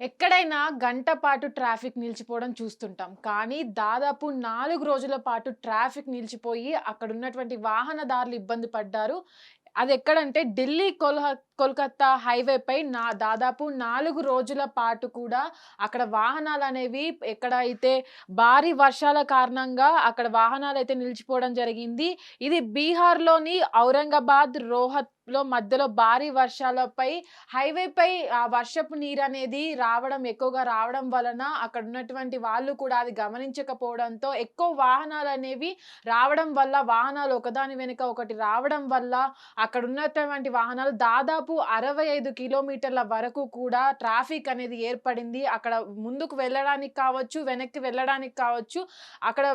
ఎక్కడైనా గంట పాటు ట్రాఫిక్ నిలిచిపోవడం చూస్తుంటాం. కానీ దాదాపు నాలుగు రోజుల పాటు ట్రాఫిక్ నిలిచిపోయి అక్కడ ఉన్నటువంటి వాహనదారులు ఇబ్బంది పడ్డారు. అది ఎక్కడంటే ఢిల్లీ కొల్హ కోల్‌కత్తా హైవేపై నా దాదాపు నాలుగు రోజుల పాటు కూడా అక్కడ వాహనాలు అనేవి ఎక్కడ ఎక్కడైతే భారీ వర్షాల కారణంగా అక్కడ వాహనాలు అయితే నిలిచిపోవడం జరిగింది. ఇది బీహార్‌లోని ఔరంగాబాద్, రోహత్‌లో మధ్యలో భారీ వర్షాలపై హైవేపై ఆ వర్షపు నీరు అనేది రావడం ఎక్కువగా రావడం వలన అక్కడ ఉన్నటువంటి వాళ్ళు కూడా అది గమనించకపోవడంతో ఎక్కువ వాహనాలు అనేవి రావడం వల్ల వాహనాలు ఒకదాని వెనుక ఒకటి రావడం వల్ల అక్కడ ఉన్నటువంటి వాహనాలు దాదాపు 65 కిలోమీటర్ల వరకు కూడా ట్రాఫిక్ అనేది ఏర్పడింది. అక్కడ ముందుకు వెళ్ళడానికి కావచ్చు, వెనక్కి వెళ్ళడానికి కావచ్చు. అక్కడ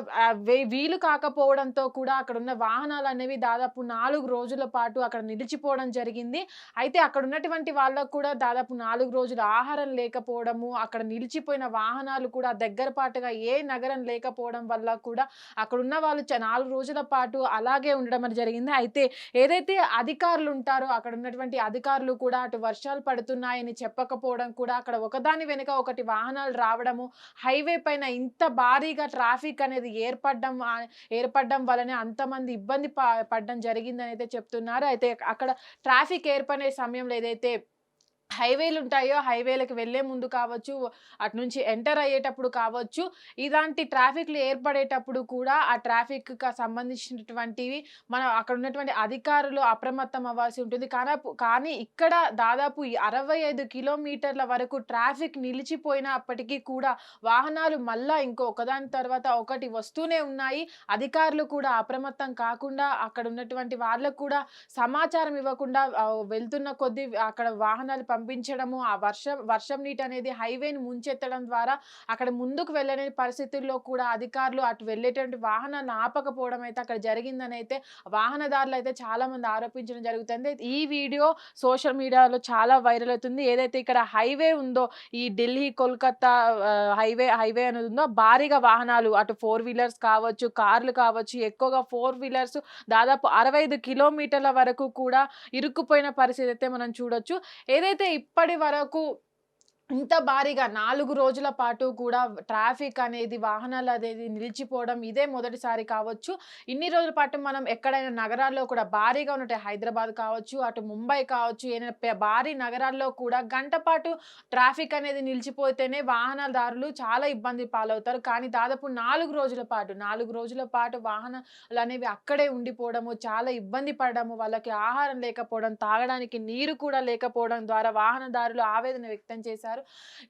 వీలు కాకపోవడంతో కూడా అక్కడున్న వాహనాలనేవి దాదాపు నాలుగు రోజుల పాటు అక్కడ నిలిచిపోవడం జరిగింది. అయితే అక్కడ ఉన్నటువంటి వాళ్ళకు కూడా దాదాపు నాలుగు రోజులు ఆహారం లేకపోవడము, అక్కడ నిలిచిపోయిన వాహనాలు కూడా దగ్గర పాటుగా ఏ నగరం లేకపోవడం వల్ల కూడా అక్కడున్న వాళ్ళు చ 4 రోజుల పాటు అలాగే ఉండడం జరిగింది. అయితే ఏదైతే అధికారులు ఉంటారో అక్కడ ఉన్నటువంటి అధికారులు అధికారులు కూడా అటు వర్షాలు పడుతున్నాయని చెప్పకపోవడం కూడా అక్కడ ఒకదాని వెనుక ఒకటి వాహనాలు రావడము, హైవే పైన ఇంత భారీగా ట్రాఫిక్ అనేది ఏర్పడడం ఏర్పడడం వలనే అంతమంది ఇబ్బంది ప పడడం జరిగిందనైతే చెప్తున్నారు. అయితే అక్కడ ట్రాఫిక్ ఏర్పడే సమయంలో ఏదైతే హైవేలు ఉంటాయో హైవేలకు వెళ్ళే ముందు కావచ్చు, అటు నుంచి ఎంటర్ అయ్యేటప్పుడు కావచ్చు, ఇలాంటి ట్రాఫిక్‌లు ఏర్పడేటప్పుడు కూడా ఆ ట్రాఫిక్‌కి సంబంధించినటువంటివి మనం అక్కడ ఉన్నటువంటి అధికారులు అప్రమత్తం అవ్వాల్సి ఉంటుంది. కానీ కానీ ఇక్కడ దాదాపు ఈ 65 కిలోమీటర్ల వరకు ట్రాఫిక్ నిలిచిపోయినప్పటికీ కూడా వాహనాలు మళ్ళా ఇంకో ఒకదాని తర్వాత ఒకటి వస్తూనే ఉన్నాయి. అధికారులు కూడా అప్రమత్తం కాకుండా అక్కడ ఉన్నటువంటి వాళ్ళకు కూడా సమాచారం ఇవ్వకుండా వెళ్తున్న కొద్దీ అక్కడ వాహనాలు పంపించడము, ఆ వర్షం వర్షం అనేది హైవేని ముంచెత్తడం ద్వారా అక్కడ ముందుకు వెళ్ళలేని పరిస్థితుల్లో కూడా అధికారులు అటు వెళ్ళేటువంటి వాహనాన్ని ఆపకపోవడం అయితే అక్కడ జరిగిందనైతే అయితే చాలామంది ఆరోపించడం జరుగుతుంది. ఈ వీడియో సోషల్ మీడియాలో చాలా వైరల్ అవుతుంది. ఏదైతే ఇక్కడ హైవే ఉందో ఈ ఢిల్లీ, కోల్కతా హైవే హైవే అనేది ఉందో భారీగా వాహనాలు అటు ఫోర్ వీలర్స్ కావచ్చు, కార్లు కావచ్చు, ఎక్కువగా ఫోర్ వీలర్స్ దాదాపు 65 కిలోమీటర్ల వరకు కూడా ఇరుక్కుపోయిన పరిస్థితి అయితే మనం చూడొచ్చు. ఏదైతే ఇప్పటి వరకు ఇంత భారీగా నాలుగు రోజుల పాటు కూడా ట్రాఫిక్ అనేది వాహనాలు అనేది నిలిచిపోవడం ఇదే మొదటిసారి కావచ్చు. ఇన్ని రోజుల పాటు మనం ఎక్కడైనా నగరాల్లో కూడా భారీగా ఉన్నట్టు హైదరాబాద్ కావచ్చు, అటు ముంబై కావచ్చు, ఏదైనా భారీ నగరాల్లో కూడా గంట పాటు ట్రాఫిక్ అనేది నిలిచిపోతేనే వాహనదారులు చాలా ఇబ్బంది పాలవుతారు. కానీ దాదాపు నాలుగు రోజుల పాటు, నాలుగు రోజుల పాటు వాహనాలు అనేవి అక్కడే ఉండిపోవడము, చాలా ఇబ్బంది పడడము, వాళ్ళకి ఆహారం లేకపోవడం, తాగడానికి నీరు కూడా లేకపోవడం ద్వారా వాహనదారులు ఆవేదన వ్యక్తం చేశారు.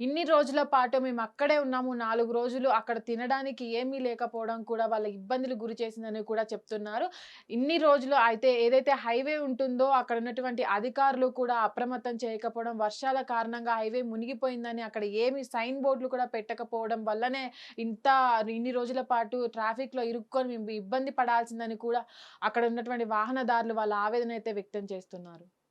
ఇన్ని రోజుల పాటు మేము అక్కడే ఉన్నాము. నాలుగు రోజులు అక్కడ తినడానికి ఏమీ లేకపోవడం కూడా వాళ్ళ ఇబ్బందులు గురి చేసిందని కూడా చెప్తున్నారు. ఇన్ని రోజులు అయితే ఏదైతే హైవే ఉంటుందో అక్కడ ఉన్నటువంటి అధికారులు కూడా అప్రమత్తం చేయకపోవడం, వర్షాల కారణంగా హైవే మునిగిపోయిందని అక్కడ ఏమి సైన్ బోర్డులు కూడా పెట్టకపోవడం వల్లనే ఇంత ఇన్ని రోజుల పాటు ట్రాఫిక్‌లో ఇరుక్కొని మేము ఇబ్బంది పడాల్సిందని కూడా అక్కడ ఉన్నటువంటి వాహనదారులు వాళ్ళ ఆవేదన అయితే వ్యక్తం చేస్తున్నారు.